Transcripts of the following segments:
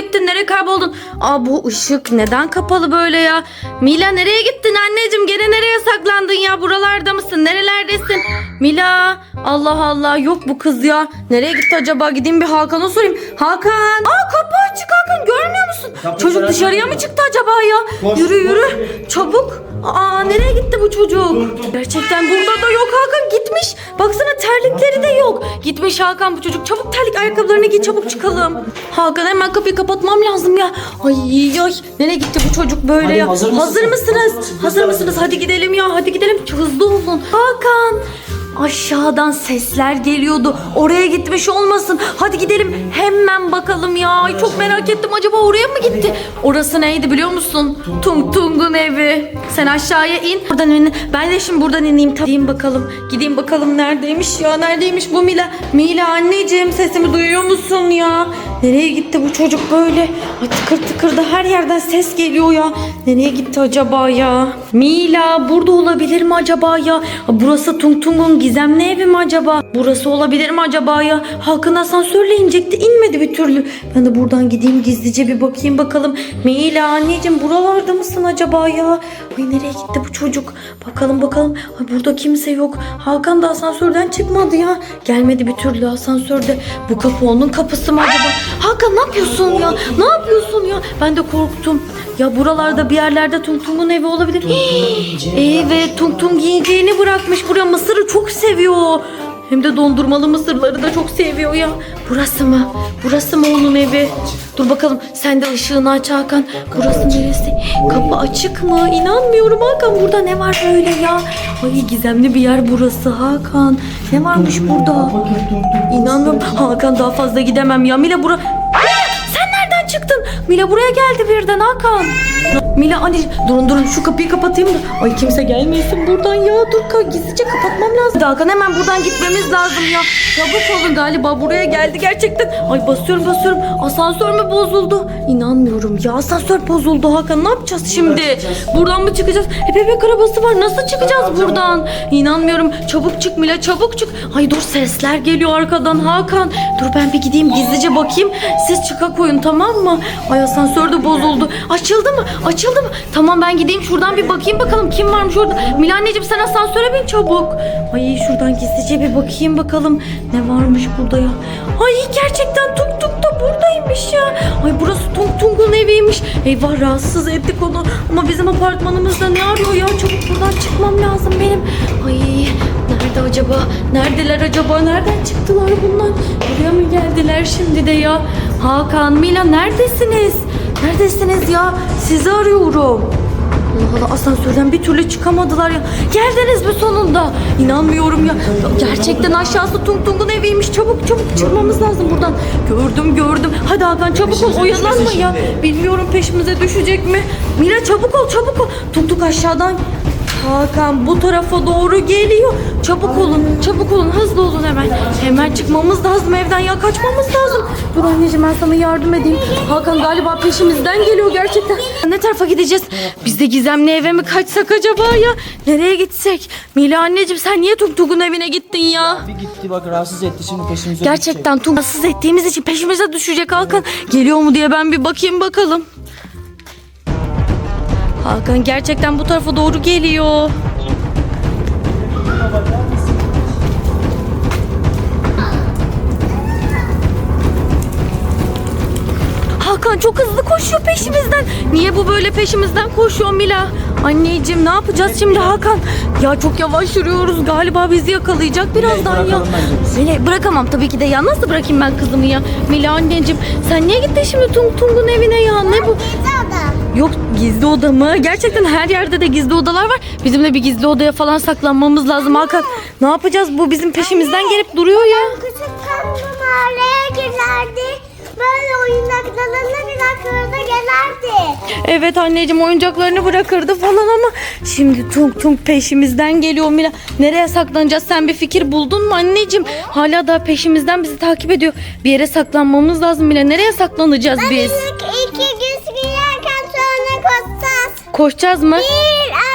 gittin? Nereye kayboldun? Aa bu ışık neden kapalı böyle ya? Mila nereye gittin anneciğim? Gene nereye saklandın ya? Buralarda mısın? Nerelerdesin? Mila Allah Allah yok bu kız ya. Nereye gitti acaba? Gideyim bir Hakan'a sorayım. Hakan! Aa kapı açık Hakan görmüyor musun? Kapı Çocuk dışarıya mı çıktı acaba ya? Koş, yürü koş, yürü. koş. Çabuk. Aa nereye gitti bu çocuk? Gerçekten burada da yok Hakan gitmiş. Baksana terlikleri de yok. Gitmiş Hakan bu çocuk. Çabuk terlik ayakkabılarını giy çabuk çıkalım. Hakan hemen kapıyı kapatmam lazım ya. Ay ay nereye gitti bu çocuk böyle Hadi, ya? hazır mısın? mısınız? Hazır Hazır mısın? mısınız? Hadi gidelim ya. Hadi gidelim. Hızlı olun. Hakan Aşağıdan sesler geliyordu. Oraya gitmiş olmasın. Hadi gidelim hemen bakalım ya. Ay, çok merak ettim. Acaba oraya mı gitti? Orası neydi biliyor musun? Tung Tung'un evi. Sen aşağıya in. Buradan in. Ben de şimdi buradan ineyim. Gideyim bakalım. Gideyim bakalım neredeymiş ya? Neredeymiş bu Mila? Mila anneciğim sesimi duyuyor musun ya? Nereye gitti bu çocuk böyle? Ay tıkır tıkır da her yerden ses geliyor ya. Nereye gitti acaba ya? Mila burada olabilir mi acaba ya? Burası Tung Tung'un gizemli evi mi acaba? Burası olabilir mi acaba ya? Hakan asansörle inecekti inmedi bir türlü. Ben de buradan gideyim gizlice bir bakayım bakalım. Mila anneciğim buralarda mısın acaba ya? Ay nereye gitti bu çocuk? Bakalım bakalım. Ay burada kimse yok. Hakan da asansörden çıkmadı ya. Gelmedi bir türlü asansörde. Bu kapı onun kapısı mı acaba? Hakan ne yapıyorsun ya? Ne yapıyorsun ya? Ben de korktum. Ya buralarda bir yerlerde Tung Tung'un evi olabilir. Hii, Evet Tung Tung yiyeceğini bırakmış buraya. Mısırı çok seviyor. Hem de dondurmalı mısırları da çok seviyor ya. Burası mı? Burası mı onun evi? Dur bakalım sen de ışığını aç Hakan. Burası neresi? Kapı açık mı? İnanmıyorum Hakan. Burada ne var böyle ya? Ay gizemli bir yer burası Hakan. Ne varmış burada? İnanmıyorum. Hakan daha fazla gidemem ya. Mila bura... Sen nereden çıktın? Mila buraya geldi birden Hakan. Mila anneciğim durun durun şu kapıyı kapatayım da. Ay kimse gelmesin buradan ya. Dur ka- gizlice kapatmam lazım. Hakan hemen buradan gitmemiz lazım ya. Çabuk olun galiba buraya geldi gerçekten. Ay basıyorum basıyorum. Asansör mü bozuldu? İnanmıyorum ya asansör bozuldu Hakan. Ne yapacağız şimdi? Buradan mı çıkacağız? E bebek arabası var. Nasıl çıkacağız buradan? İnanmıyorum. Çabuk çık Mila çabuk çık. Ay dur sesler geliyor arkadan Hakan. Dur ben bir gideyim gizlice bakayım. Siz çıka koyun tamam mı? Ay asansör de bozuldu. Açıldı mı? Açıldı mı? Tamam ben gideyim şuradan bir bakayım bakalım kim varmış orada. Mila anneciğim sen asansöre bin çabuk. Ay şuradan gizlice bir bakayım bakalım. Ne varmış burada ya? Ay gerçekten Tung Tung da buradaymış ya. Ay burası Tung Tung'un eviymiş. Eyvah rahatsız ettik onu. Ama bizim apartmanımızda ne arıyor ya? Çabuk buradan çıkmam lazım benim. Ay nerede acaba? Neredeler acaba? Nereden çıktılar bunlar? Buraya mı geldiler şimdi de ya? Hakan, Mila neredesiniz? Neredesiniz ya? Sizi arıyorum. Allah Allah asansörden bir türlü çıkamadılar ya. Geldiniz mi sonunda? İnanmıyorum ya. Gerçekten aşağısı Tung Tung'un eviymiş. Çabuk çabuk çıkmamız lazım buradan. Gördüm gördüm. Hadi Hakan çabuk ol oyalanma ya. Bilmiyorum peşimize düşecek mi? Mira çabuk ol çabuk ol. Tung Tung aşağıdan Hakan bu tarafa doğru geliyor. Çabuk olun, çabuk olun, hızlı olun hemen. Hemen çıkmamız lazım evden ya kaçmamız lazım. Dur anneciğim ben sana yardım edeyim. Hakan galiba peşimizden geliyor gerçekten. Ne tarafa gideceğiz? Biz de gizemli eve mi kaçsak acaba ya? Nereye gitsek? Mila anneciğim sen niye Tung Tung'un evine gittin ya? Bir gitti bak rahatsız etti şimdi peşimize Gerçekten tungasız ettiğimiz için peşimize düşecek Hakan. Geliyor mu diye ben bir bakayım bakalım. Hakan gerçekten bu tarafa doğru geliyor. Hakan çok hızlı koşuyor peşimizden. Niye bu böyle peşimizden koşuyor Mila? Anneciğim ne yapacağız şimdi Hakan? Ya çok yavaş yürüyoruz. Galiba bizi yakalayacak birazdan ya. Mila bırakamam tabii ki de ya. Nasıl bırakayım ben kızımı ya? Mila anneciğim sen niye gittin şimdi Tung Tung'un evine ya? Ne bu? Yok gizli oda mı? Gerçekten her yerde de gizli odalar var. Bizim de bir gizli odaya falan saklanmamız lazım Hakan. Ne yapacağız? Bu bizim peşimizden gelip duruyor ya. Küçükken bu mahalleye girerdi. Böyle oyuncaklarına bir kırda gelerdi. Evet anneciğim oyuncaklarını bırakırdı falan ama şimdi Tung Tung peşimizden geliyor Mila. Nereye saklanacağız sen bir fikir buldun mu anneciğim? Hala da peşimizden bizi takip ediyor. Bir yere saklanmamız lazım Mila. Nereye saklanacağız biz? İlk iki gün girerken sonra koşacağız. Koşacağız mı? Bir.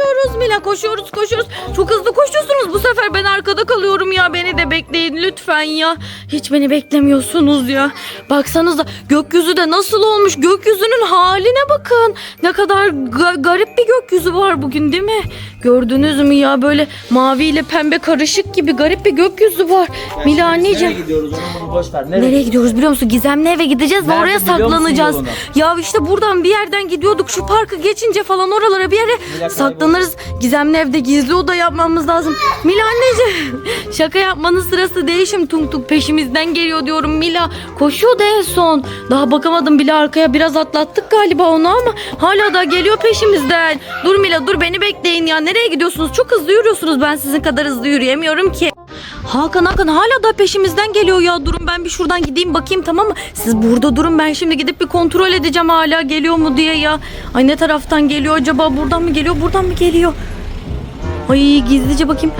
Koşuyoruz Mila koşuyoruz koşuyoruz. Çok hızlı koşuyorsunuz. Bu sefer ben arkada kalıyorum ya. Beni de bekleyin lütfen ya. Hiç beni beklemiyorsunuz ya. Baksanıza gökyüzü de nasıl olmuş. Gökyüzünün haline bakın. Ne kadar ga- garip bir gökyüzü var bugün değil mi? Gördünüz mü ya böyle mavi ile pembe karışık gibi garip bir gökyüzü var. Mila anneciğim. Nereye gidiyoruz onu bunu boş ver. Nereye? Nereye gidiyoruz biliyor musun? Gizemli eve gideceğiz ve Nerede oraya biliyor musun saklanacağız. yolunu? Ya işte buradan bir yerden gidiyorduk. Şu parkı geçince falan oralara bir yere kayboldu. Saklanırız. Gizemli evde gizli oda yapmamız lazım. Mila anneciğim şaka yapmanın sırası değil şimdi tung tung peşimizden geliyor diyorum Mila. Koşuyordu en son. Daha bakamadım bile arkaya biraz atlattık galiba onu ama hala da geliyor peşimizden. Dur Mila dur beni bekleyin ya. Nereye gidiyorsunuz? Çok hızlı yürüyorsunuz. Ben sizin kadar hızlı yürüyemiyorum ki. Hakan Hakan hala da peşimizden geliyor ya. Durun ben bir şuradan gideyim bakayım tamam mı? Siz burada durun ben şimdi gidip bir kontrol edeceğim hala geliyor mu diye ya. Ay ne taraftan geliyor acaba? Buradan mı geliyor? Buradan mı geliyor? Ay gizlice bakayım.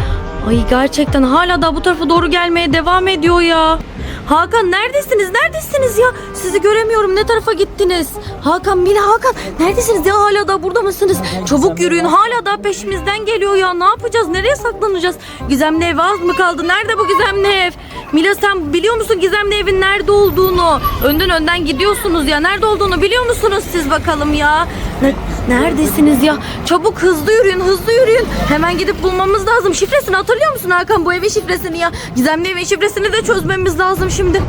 Ay gerçekten hala da bu tarafa doğru gelmeye devam ediyor ya. Hakan neredesiniz? Neredesiniz ya? Sizi göremiyorum. Ne tarafa gittiniz? Hakan, Mila, Hakan neredesiniz ya? Hala da burada mısınız? Çabuk yürüyün. Hala da peşimizden geliyor ya. Ne yapacağız? Nereye saklanacağız? Gizemli ev az mı kaldı? Nerede bu gizemli ev? Mila sen biliyor musun gizemli evin nerede olduğunu? Önden önden gidiyorsunuz ya. Nerede olduğunu biliyor musunuz siz bakalım ya? Ne- neredesiniz ya? Çabuk hızlı yürüyün, hızlı yürüyün. Hemen gidip bulmamız lazım. Şifresini hatırlıyor musun Hakan? Bu evin şifresini ya. Gizemli evin şifresini de çözmemiz lazım şimdi.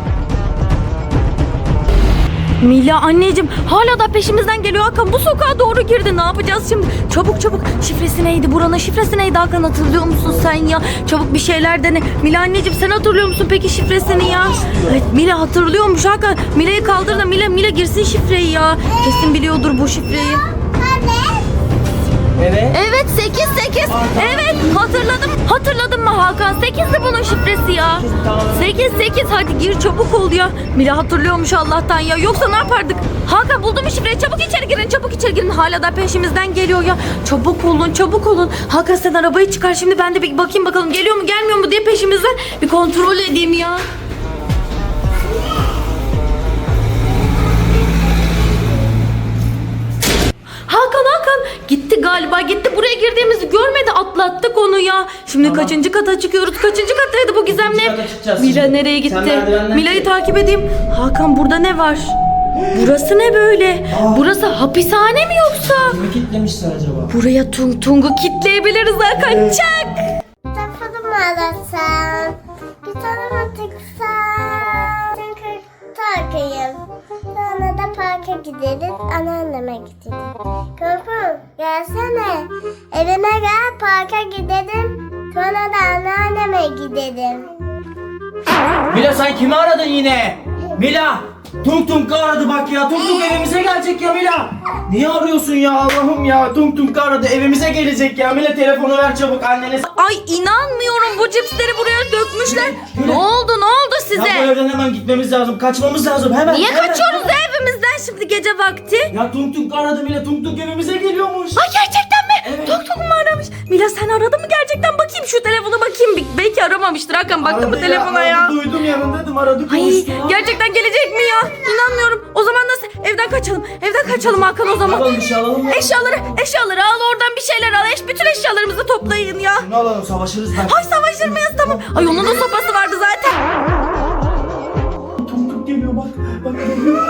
Mila anneciğim hala da peşimizden geliyor. Hakan bu sokağa doğru girdi. Ne yapacağız şimdi? Çabuk çabuk. Şifresi neydi buranın? Şifresi neydi Hakan? Hatırlıyor musun sen ya? Çabuk bir şeyler dene. Mila anneciğim sen hatırlıyor musun peki şifresini ya? Evet Mila hatırlıyormuş Hakan. Mila'yı kaldır da Mila Mila girsin şifreyi ya. Kesin biliyordur bu şifreyi Evet. Evet 8 8 evet hatırladım hatırladın mı Hakan 8'di bunun şifresi ya Tamam. 8 8 hadi gir çabuk ol ya. Mila hatırlıyormuş Allah'tan ya. Yoksa ne yapardık? Hakan buldum şifreyi. Çabuk içeri girin. Çabuk içeri girin. Hala da peşimizden geliyor ya. Çabuk olun. Çabuk olun. Hakan sen arabayı çıkar. Şimdi ben de bir bakayım bakalım geliyor mu gelmiyor mu diye peşimizden bir kontrol edeyim ya. Galiba gitti buraya girdiğimizi görmedi atlattık onu ya. Şimdi Tamam. kaçıncı kata çıkıyoruz kaçıncı kattaydı bu gizemli kata çıkacağız Mila şimdi. nereye Sen gitti? merdivenden Mila'yı çık. takip edeyim. Hakan burada ne var? Burası ne böyle? Burası hapishane mi yoksa? Kimi kilitlemişler acaba? Buraya tung tungu kitleyebiliriz Hakan çak. Telefonu mu arasam? Gideriz, anneanneme gideriz. Korkun, gelsene. Evime gel, parka gidelim. Sonra da anneanneme gidelim. Mila sen kimi aradın yine? Mila! Tung Tung aradı bak ya. Tung Tung evimize gelecek ya Mila. Niye arıyorsun ya Allah'ım ya? Tung Tung aradı evimize gelecek ya. Mila telefonu ver çabuk annene. Ay inanmıyorum bu cipsleri buraya dökmüşler. Mila. Ne oldu ne oldu Ya bu size? evden hemen gitmemiz lazım. Kaçmamız lazım hemen. Niye hemen, kaçıyoruz hemen. Evimizden şimdi gece vakti? Ya Tung Tung aradı Mila. Tung Tung evimize geliyormuş. Ay gerçekten mi? Evet. Tok tok mu aramış? Mila sen aradın mı gerçekten? Bakayım şu telefona bakayım. Belki aramamıştır Hakan. Baktın mı telefona ya? aradı, Duydum yanındaydım aradı Ay konuştu. gerçekten gelecek mi ya? İnanmıyorum. O zaman nasıl? Evden kaçalım. Evden kaçalım Hakan o zaman. Alalım bir şey alalım mı? Eşyaları, eşyaları al oradan bir şeyler al. Eş, bütün eşyalarımızı toplayın ya. Ne alalım savaşırız ben. Ay savaşır mıyız tamam. Ay onun da sopası vardı zaten. Tung Tung geliyor bak. Bak geliyor.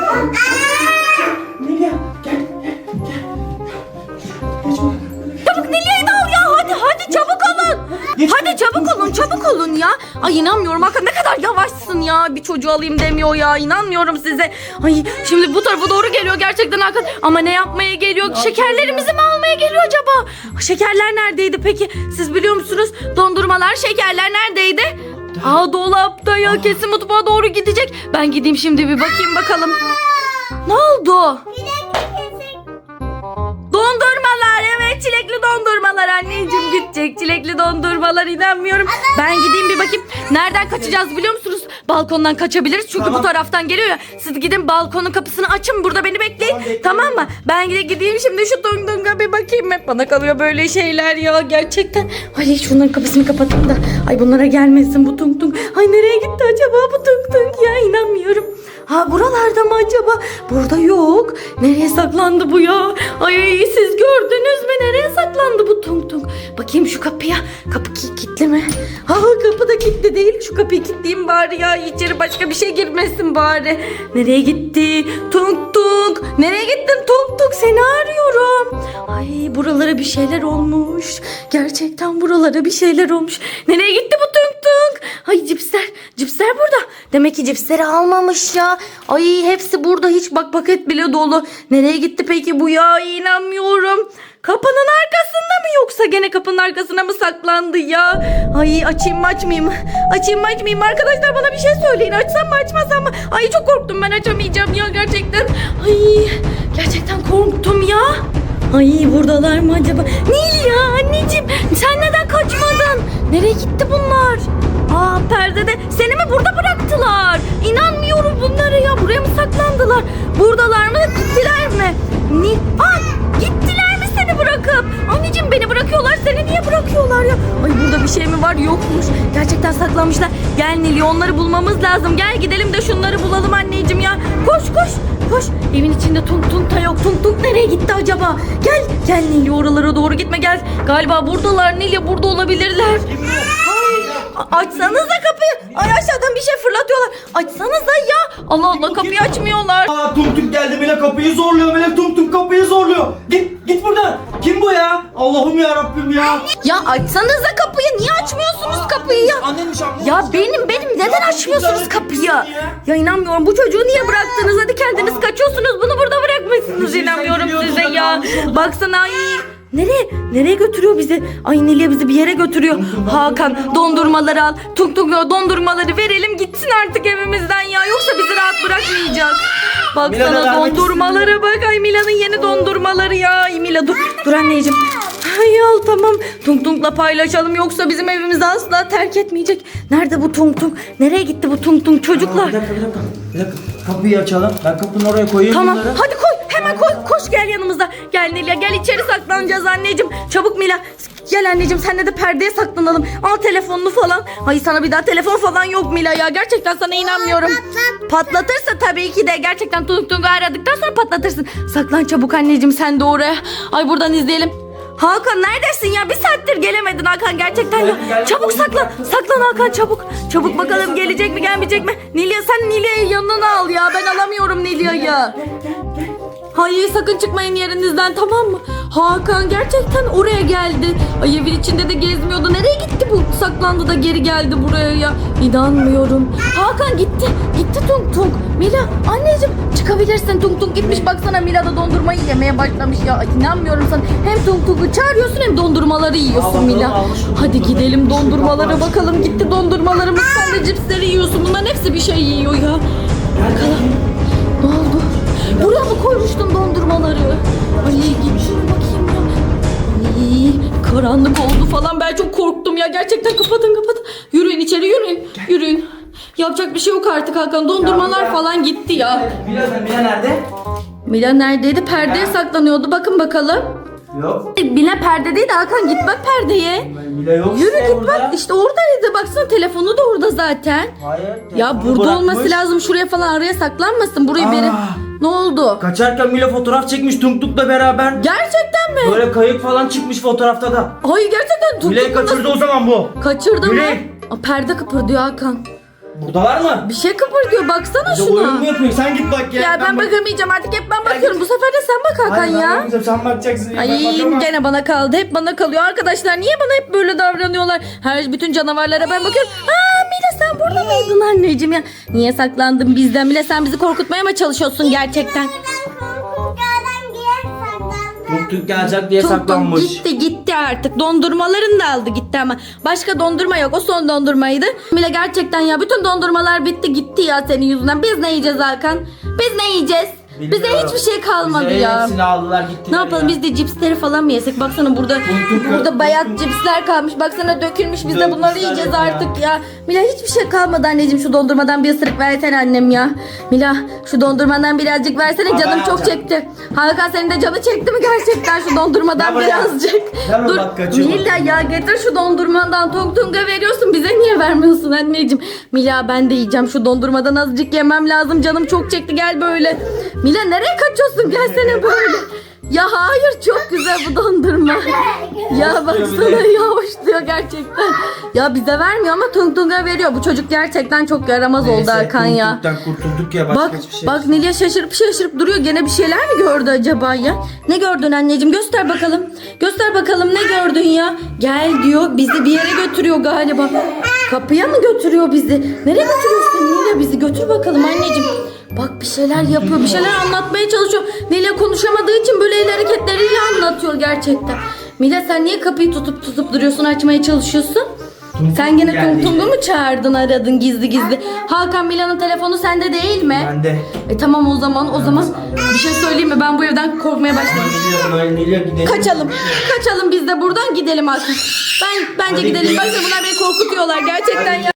Hadi çabuk olun çabuk olun ya. Ay inanmıyorum Hakan ne kadar yavaşsın ya. Bir çocuğu alayım demiyor ya. İnanmıyorum size. Ay şimdi bu tarafa doğru geliyor gerçekten Hakan. Ama ne yapmaya geliyor? Şekerlerimizi mi almaya geliyor acaba? Şekerler neredeydi peki? Siz biliyor musunuz? Dondurmalar, şekerler neredeydi? Aa dolapta ya kesin mutfağa doğru gidecek. Ben gideyim şimdi bir bakayım bakalım. Ne oldu? Bir çilekli dondurmalar anneciğim gidecek çilekli dondurmalar inanmıyorum. Ben gideyim bir bakayım. Nereden kaçacağız biliyor musunuz? Balkondan kaçabiliriz çünkü Tamam. bu taraftan geliyor ya. Siz gidin balkonun kapısını açın burada beni bekleyin. Tamam, bekliyorum. Tamam mı? Ben gide gideyim şimdi şu tunga bir bakayım. Hep bana kalıyor böyle şeyler ya gerçekten. Ay şunların kapısını kapatayım da. Ay bunlara gelmesin bu tung tung. Ay nereye gitti acaba bu tung tung ya inanmıyorum. Ha buralarda mı acaba? Burada yok. Nereye saklandı bu ya? Ay siz gördünüz mü? Nereye saklandı bu tung tung? Bakayım şu kapıya. Kapı ki- kilitli mi? Ha kapı da kilitli değil. Şu kapıyı kilitleyeyim bari ya. İçeri başka bir şey girmesin bari. Nereye gitti? Tung tung. Nereye gittin tung tung? Seni arıyorum. Ay buralara bir şeyler olmuş. Gerçekten buralara bir şeyler olmuş. Nereye gitti bu? Ay cipsler. Cipsler burada. Demek ki cipsleri almamış ya. Ay hepsi burada. Hiç bak paket bile dolu. Nereye gitti peki bu ya? İnanmıyorum. Kapının arkasında mı yoksa gene kapının arkasına mı saklandı ya? Ay açayım mı açmayayım mı? Açayım mı açmayayım mı? Arkadaşlar bana bir şey söyleyin. Açsam mı açmasam mı? Ay çok korktum ben açamayacağım ya gerçekten. Ay gerçekten korktum ya. Ay buradalar mı acaba? Nil ya anneciğim sen neden kaçmadın? Nereye gitti bunlar? Buradalar mı gittiler mi? Aa gittiler mi seni bırakıp? Anneciğim beni bırakıyorlar seni niye bırakıyorlar ya? Ay burada bir şey mi var yokmuş. Gerçekten saklanmışlar. Gel Nil onları bulmamız lazım. Gel gidelim de şunları bulalım anneciğim ya. Koş koş. Koş. Evin içinde tung tung da yok. Tung tung nereye gitti acaba? Gel. Gel Nilya oralara doğru gitme gel. Galiba buradalar Nilya burada olabilirler. Ay, a- açsanıza kapıyı. Ay aşağıdan bir şey fırlatıyorlar. Açsanıza ya. Allah Allah kapıyı açmıyorlar. Aa tum tum geldi Mila kapıyı zorluyor Mila tum tum kapıyı zorluyor. Git git buradan. Kim bu ya? Allah'ım ya Rabbim ya. Ya açsanıza kapıyı. Niye açmıyorsunuz kapıyı ya? Annenmiş abla. Ya benim benim neden açmıyorsunuz kapıyı? Ya inanmıyorum bu çocuğu niye bıraktınız? Hadi kendiniz kaçıyorsunuz. Bunu burada bırakmışsınız. İnanmıyorum size da ya. Baksana ay. Nereye? Nereye götürüyor bizi? Ay Nilya bizi bir yere götürüyor. Hakan dondurmaları al. Tuk tuk dondurmaları verelim gitsin artık evimizden ya. Yoksa bizi rahat bırakmayacak. Baksana vermek dondurmalara bak. Ay Mila'nın yeni dondurmaları ya. Ay Mila dur. Dur anneciğim. Ay al tamam. Tung Tung'la paylaşalım yoksa bizim evimizi asla terk etmeyecek. Nerede bu Tung Tung? Nereye gitti bu Tung Tung çocuklar? Bir dakika bir dakika. Bir dakika. Kapıyı açalım. Ben kapının oraya koyayım Tamam bunları. hadi koy hemen koy koş gel yanımıza. Gel Nilya gel içeri saklanacağız anneciğim. Çabuk Mila gel anneciğim senle de perdeye saklanalım. Al telefonunu falan. Ay sana bir daha telefon falan yok Mila ya. Gerçekten sana inanmıyorum. Patlatırsa tabii ki de gerçekten Tung Tung'u aradıktan sonra patlatırsın. Saklan çabuk anneciğim sen de oraya. Ay buradan izleyelim. Hakan neredesin ya? Bir saattir gelemedin Hakan gerçekten ya. Çabuk saklan. Saklan Hakan çabuk. Çabuk bakalım gelecek mi gelmeyecek mi? Nilya sen Nilya'yı yanına al ya. Ben alamıyorum Nilya'yı. Hayır sakın çıkmayın yerinizden tamam mı? Hakan gerçekten oraya geldi. Ay evin içinde de gezmiyordu. Nereye gitti? Saklandı da geri geldi buraya ya. İnanmıyorum. Hakan gitti. Gitti Tung Tung. Mila anneciğim çıkabilirsin. Tung Tung gitmiş. Baksana Mila da dondurmayı yemeye başlamış ya. Ay, İnanmıyorum sana. Hem Tung Tung'u çağırıyorsun hem dondurmaları yiyorsun Al Mila. Hadi gidelim dondurmalara bakalım. Gitti dondurmalarımız. Sen de cipsleri yiyorsun. Bunların hepsi bir şey yiyor ya. Bakalım. Ne oldu? Buraya mı koymuştun dondurmaları? Ay git karanlık oldu falan ben çok korktum ya. Gerçekten kapatın kapatın. Yürüyün içeri yürüyün. Yürüyün. Yapacak bir şey yok artık Hakan. Dondurmalar Ya, falan gitti ya. Mila, Mila nerede? Mila neredeydi? Perdeye saklanıyordu. Bakın bakalım. Yok. Mila perdedeydi Hakan git bak perdeye. Mila yok Yürü işte git burada. bak işte oradaydı. Baksana telefonu da orada zaten. Hayır. Ya telefonu burada bırakmış. olması lazım. Şuraya falan araya saklanmasın. Burayı Aa. beri. Ne oldu? Kaçarken Mila fotoğraf çekmiş Tung Tung'la beraber. Gerçekten mi? Böyle kayık falan çıkmış fotoğrafta da. Ay gerçekten Tung Mila'yı kaçırdı o zaman bu. Kaçırdı mı? Aa, perde kıpırdıyor Hakan. Buradalar mı? Bir şey kıpırdıyor baksana Bize oyun mu şuna. yapıyor? Sen git bak ya. Ya ben bak- bakamayacağım artık hep ben bakıyorum. Bu sefer de sen bak Hakan Hayır, ben ya. bakmayacağım, Sen bakacaksın. Ay ben bakamam. gene bana kaldı. Hep bana kalıyor. Arkadaşlar niye bana hep böyle davranıyorlar? Her bütün canavarlara ben bakıyorum. Aa Mila sen burada mıydın anneciğim ya? Niye saklandın bizden? Mila sen bizi korkutmaya mı çalışıyorsun gerçekten? Korkunçlardan diye Tung gelecek diye saklanmış. gitti gitti artık. Dondurmalarını da aldı gitti ama. Başka dondurma yok. O son dondurmaydı. Mila gerçekten ya bütün dondurmalar bitti gitti ya senin yüzünden. Biz ne yiyeceğiz Hakan? Biz ne yiyeceğiz? Bize Bilmiyorum. hiçbir şey kalmadı Bize ya. Hepsini aldılar gittiler Ne yapalım ya. biz de cipsleri falan mı yesek? Baksana burada burada bayat cipsler kalmış. Baksana dökülmüş. Biz de bunları Dökmüşler yiyeceğiz ya. artık ya. Mila hiçbir şey kalmadı anneciğim. Şu dondurmadan bir ısırık versene annem ya. Mila şu dondurmadan birazcık versene. Aa, Canım çok alacağım. çekti. Hakan senin de canı çekti mi gerçekten şu dondurmadan buraya. birazcık? Dur. Mila ya getir şu dondurmadan. Tung Tung'a veriyorsun. Bize niye vermiyorsun anneciğim? Mila ben de yiyeceğim. Şu dondurmadan azıcık yemem lazım. Canım çok çekti. Gel böyle. Mila nereye kaçıyorsun? Gelsene böyle. Ya hayır çok güzel bu dondurma. ya baksana bir de. ya hoş diyor gerçekten. Ya bize vermiyor ama Tung Tung'a veriyor. Bu çocuk gerçekten çok yaramaz oldu Neyse, Hakan ya. Kurtulduktan kurtulduk ya başka Bak hiçbir şey. bak Nilya şaşırıp şaşırıp duruyor. Gene bir şeyler mi gördü acaba ya? Ne gördün anneciğim? Göster bakalım. Göster bakalım ne gördün ya? Gel diyor. Bizi bir yere götürüyor galiba. Kapıya mı götürüyor bizi? Nereye götürüyorsun Nilya bizi? Götür bakalım anneciğim. Bak bir şeyler yapıyor. Bir şeyler anlatmaya çalışıyor. Nilya konuşamadığı için böyle el hareketleriyle anlatıyor gerçekten. Mila sen niye kapıyı tutup tutup duruyorsun açmaya çalışıyorsun? Tung Sen gene geldi. Tung'u mu çağırdın aradın gizli gizli? Hakan Mila'nın telefonu sende değil mi? Ben de. E tamam o zaman o zaman bir şey söyleyeyim mi? Ben bu evden korkmaya başladım. Gidiyorum öyle Nilya gidelim. Kaçalım. Kaçalım biz de buradan gidelim artık. Ben bence Hadi gidelim. gidelim. Bakın bunlar beni korkutuyorlar gerçekten ya.